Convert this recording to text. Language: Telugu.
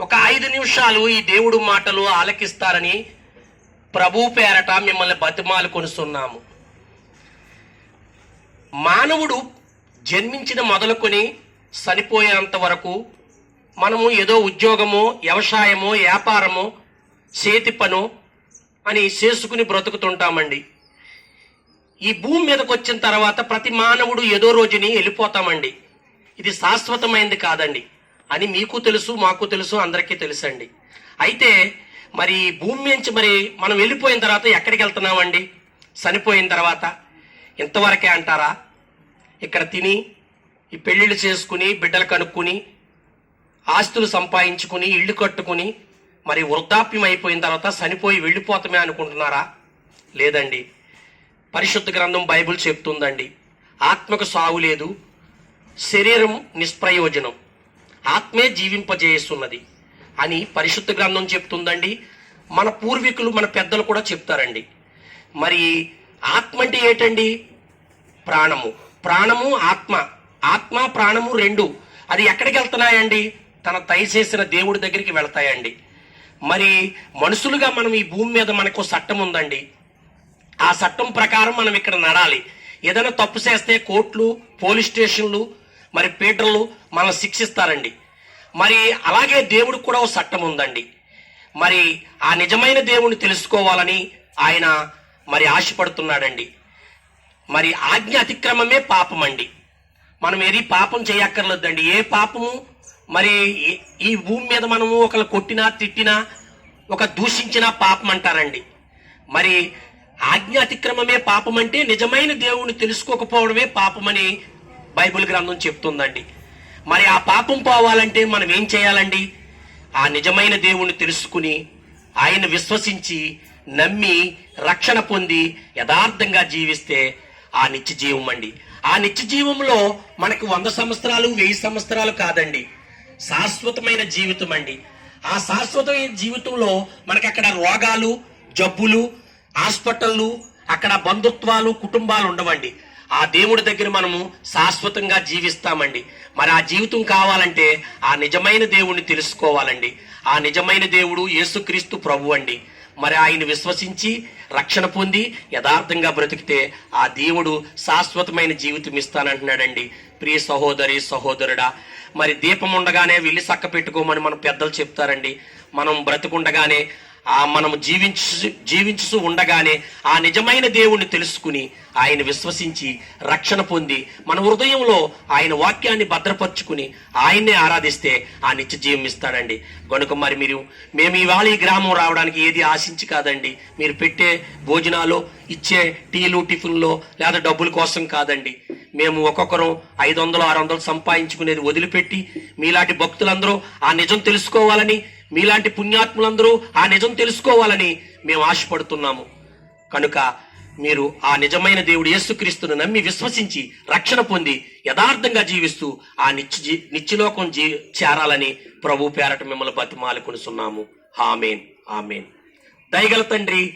ఒక ఐదు నిమిషాలు ఈ దేవుడు మాటలు ఆలకిస్తారని ప్రభు పేరట మిమ్మల్ని బతిమాలు కొనుస్తున్నాము. మానవుడు జన్మించిన మొదలుకొని చనిపోయేంత వరకు మనము ఏదో ఉద్యోగమో వ్యవసాయమో వ్యాపారమో చేతి పనో అని చేసుకుని బ్రతుకుతుంటామండి. ఈ భూమి మీదకి వచ్చిన తర్వాత ప్రతి మానవుడు ఏదో రోజుని వెళ్ళిపోతామండి. ఇది శాశ్వతమైంది కాదండి. అని మీకు తెలుసు మాకు తెలుసు అందరికీ తెలుసండి. అయితే మరి భూమి నుంచి మరి మనం వెళ్ళిపోయిన తర్వాత ఎక్కడికి వెళ్తున్నామండి? చనిపోయిన తర్వాత ఇంతవరకే అంటారా? ఇక్కడ తిని ఈ పెళ్ళిళ్ళు చేసుకుని బిడ్డలు కనుక్కుని ఆస్తులు సంపాదించుకుని ఇల్లు కట్టుకుని మరి వృద్ధాప్యం అయిపోయిన తర్వాత చనిపోయి వెళ్ళిపోతామే అనుకుంటున్నారా? లేదండి. పరిశుద్ధ గ్రంథం బైబిల్ చెప్తుందండి. ఆత్మకు సాగు లేదు. శరీరం నిష్ప్రయోజనం. ఆత్మే జీవింపజేస్తున్నది అని పరిశుద్ధ గ్రంథం చెప్తుందండి. మన పూర్వీకులు మన పెద్దలు కూడా చెప్తారండి. మరి ఆత్మ అంటే ఏంటండి? ప్రాణము. ప్రాణము ఆత్మ. ఆత్మ ప్రాణము రెండు. అది ఎక్కడికి వెళ్తున్నాయండి? తన దయచేసిన దేవుడి దగ్గరికి వెళ్తాయండి. మరి మనుషులుగా మనం ఈ భూమి మీద మనకు చట్టం ఉందండి. ఆ చట్టం ప్రకారం మనం ఇక్కడ నడాలి. ఏదైనా తప్పు చేస్తే కోర్టులు పోలీస్ స్టేషన్లు మరి పీటర్లు మనం శిక్షిస్తారండి. మరి అలాగే దేవుడికి కూడా ఒక చట్టం ఉందండి. మరి ఆ నిజమైన దేవుణ్ణి తెలుసుకోవాలని ఆయన మరి ఆశపడుతున్నాడండి. మరి ఆజ్ఞ అతిక్రమమే పాపం అండి మనం ఏది పాపం చేయక్కర్లేదండి. ఏ పాపము మరి ఈ- భూమి మీద మనము ఒకళ్ళు కొట్టినా తిట్టినా ఒక దూషించిన పాపం అంటారండి. మరి ఆజ్ఞ అతిక్రమమే పాపం అంటే నిజమైన దేవుణ్ణి తెలుసుకోకపోవడమే పాపమని బైబిల్ గ్రంథం చెప్తుందండి. మరి ఆ పాపం పోవాలంటే మనం ఏం చేయాలండి? ఆ నిజమైన దేవుణ్ణి తెలుసుకుని ఆయన విశ్వసించి నమ్మి రక్షణ పొంది యథార్థంగా జీవిస్తే ఆ నిత్య జీవం అండి. ఆ నిత్య జీవంలో మనకు వంద సంవత్సరాలు వెయ్యి సంవత్సరాలు కాదండి. శాశ్వతమైన జీవితం అండి. ఆ శాశ్వతమైన జీవితంలో మనకి అక్కడ రోగాలు జబ్బులు హాస్పిటళ్ళు అక్కడ బంధుత్వాలు కుటుంబాలు ఉండవండి. ఆ దేవుడి దగ్గర మనము శాశ్వతంగా జీవిస్తామండి. మరి ఆ జీవితం కావాలంటే ఆ నిజమైన దేవుణ్ణి తెలుసుకోవాలండి. ఆ నిజమైన దేవుడు యేసుక్రీస్తు ప్రభు అండి. మరి ఆయన విశ్వసించి రక్షణ పొంది యథార్థంగా బ్రతికితే ఆ దేవుడు శాశ్వతమైన జీవితం ఇస్తానంటున్నాడండి. ప్రియ సహోదరి సహోదరుడా మరి దీపం ఉండగానే వెళ్ళి చక్క పెట్టుకోమని మన పెద్దలు చెప్తారండి. మనం బ్రతుకుండగానే ఆ మనం జీవించు జీవించు ఉండగానే ఆ నిజమైన దేవుణ్ణి తెలుసుకుని ఆయన విశ్వసించి రక్షణ పొంది మన హృదయంలో ఆయన వాక్యాన్ని భద్రపరుచుకుని ఆయన్నే ఆరాధిస్తే ఆ నిత్య జీవం ఇస్తాడండి. కనుక మరి మీరు మేము ఇవాళ ఈ గ్రామం రావడానికి ఏది ఆశించి కాదండి. మీరు పెట్టే భోజనాలు ఇచ్చే టీలు టిఫిన్లో లేదా డబ్బుల కోసం కాదండి. మేము ఒక్కొక్కరం ఐదు వందలు ఆరు వందలు సంపాదించుకునేది వదిలిపెట్టి మీలాంటి భక్తులందరూ ఆ నిజం తెలుసుకోవాలని మీలాంటి పుణ్యాత్ములందరూ ఆ నిజం తెలుసుకోవాలని మేము ఆశపడుతున్నాము. కనుక మీరు ఆ నిజమైన దేవుడు యేసుక్రీస్తును నమ్మి విశ్వసించి రక్షణ పొంది యథార్థంగా జీవిస్తూ ఆ నిత్య జీ- నిత్యలోకం జీ చేరాలని ప్రభు పేరట మిమ్మల్ని బతిమాలుకొనిస్తున్నాము కొనుచున్నాము ఆమెన్. ఆమెన్. దయగల తండ్రి